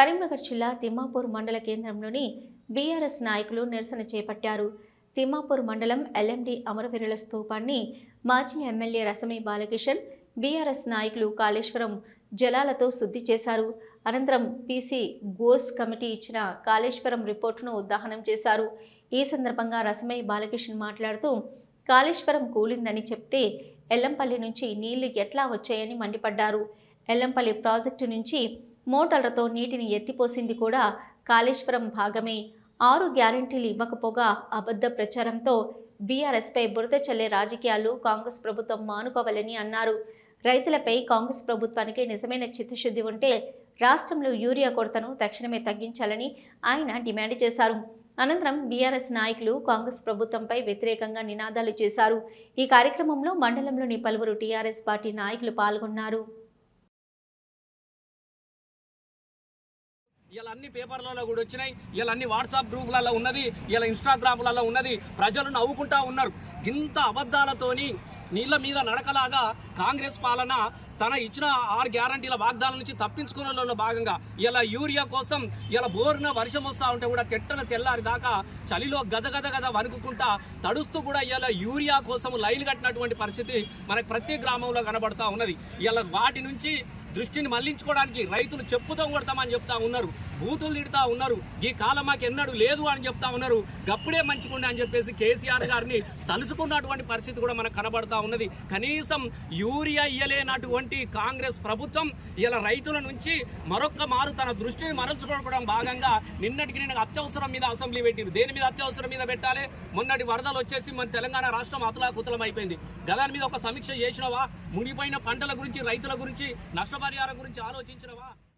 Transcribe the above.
కరీంనగర్ జిల్లా తిమ్మాపూర్ మండల కేంద్రంలోని బీఆర్ఎస్ నాయకులు నిరసన చేపట్టారు. తిమ్మాపూర్ మండలం ఎల్ఎండి అమరవీరుల స్థూపాన్ని మాజీ ఎమ్మెల్యే రసమి బాలకిషన్ బీఆర్ఎస్ నాయకులు కాళేశ్వరం జలాలతో శుద్ధి చేశారు. అనంతరం పీసీ గోస్ కమిటీ ఇచ్చిన కాళేశ్వరం రిపోర్టును దహనం చేశారు. ఈ సందర్భంగా రసమయ్య బాలకిషన్ మాట్లాడుతూ కాళేశ్వరం కూలిందని చెప్తే ఎల్లంపల్లి నుంచి నీళ్ళు ఎట్లా వచ్చాయని మండిపడ్డారు. ఎల్లంపల్లి ప్రాజెక్టు నుంచి మోటార్లతో నీటిని ఎత్తిపోసింది కూడా కాళేశ్వరం భాగమే. ఆరు గ్యారంటీలు ఇవ్వకపోగా అబద్ధ ప్రచారంతో బీఆర్ఎస్పై బురద చల్లే రాజకీయాలు కాంగ్రెస్ ప్రభుత్వం మానుకోవాలని అన్నారు. రైతులపై కాంగ్రెస్ ప్రభుత్వానికి నిజమైన చిత్తశుద్ధి ఉంటే రాష్ట్రంలో యూరియా కొరతను తక్షణమే తగ్గించాలని ఆయన డిమాండ్ చేశారు. అనంతరం బీఆర్ఎస్ నాయకులు కాంగ్రెస్ ప్రభుత్వంపై వ్యతిరేకంగా నినాదాలు చేశారు. ఈ కార్యక్రమంలో మండలంలోని పలువురు టీఆర్ఎస్ పార్టీ నాయకులు పాల్గొన్నారు. ఇలా అన్ని పేపర్లలో కూడా వచ్చినాయి. ఇలా అన్ని వాట్సాప్ గ్రూపులలో ఉన్నది. ఇలా ఇన్స్టాగ్రామ్లలో ఉన్నది. ప్రజలు నవ్వుకుంటా ఉన్నారు. ఇంత అబద్ధాలతోని నీళ్ళ మీద నడకలాగా కాంగ్రెస్ పాలన తన ఇచ్చిన ఆరు గ్యారంటీల వాగ్దాల నుంచి తప్పించుకున్న భాగంగా ఇలా యూరియా కోసం ఇలా బోరున వర్షం వస్తూ ఉంటే కూడా తెట్టన తెల్లారి దాకా చలిలో గద గద గద వణుకుకుంటా తడుస్తూ కూడా ఇలా యూరియా కోసం లైన్ కట్టినటువంటి పరిస్థితి మనకి ప్రతి గ్రామంలో కనబడతా ఉన్నది. ఇలా వాటి నుంచి దృష్టిని మళ్ళించుకోవడానికి రైతులు చెప్పుతో కొడతామని చెప్తా ఉన్నారు. బూతులు తిడతా ఉన్నారు. ఈ కాలం మాకు ఎన్నడూ లేదు అని చెప్తా ఉన్నారు. గప్పుడే మంచిగుండే అని చెప్పేసి కేసీఆర్ గారిని తలుసుకున్నటువంటి పరిస్థితి కూడా మనకు కనబడతా ఉన్నది. కనీసం యూరియా ఇయ్యలేనటువంటి కాంగ్రెస్ ప్రభుత్వం ఇలా రైతుల నుంచి మరొక్క మారు తన దృష్టిని మరల్చుకోవడం భాగంగా నిన్నటికి నిన్న అత్యవసరం మీద అసెంబ్లీ పెట్టింది. దేని మీద అత్యవసరం మీద పెట్టాలి? మొన్నటి వరదలు వచ్చేసి మన తెలంగాణ రాష్ట్రం అతలాకుతలం అయిపోయింది గదాని మీద ఒక సమీక్ష చేసినవా? మునిపోయిన పంటల గురించి రైతుల గురించి నష్టపరిహారం గురించి ఆలోచించినవా?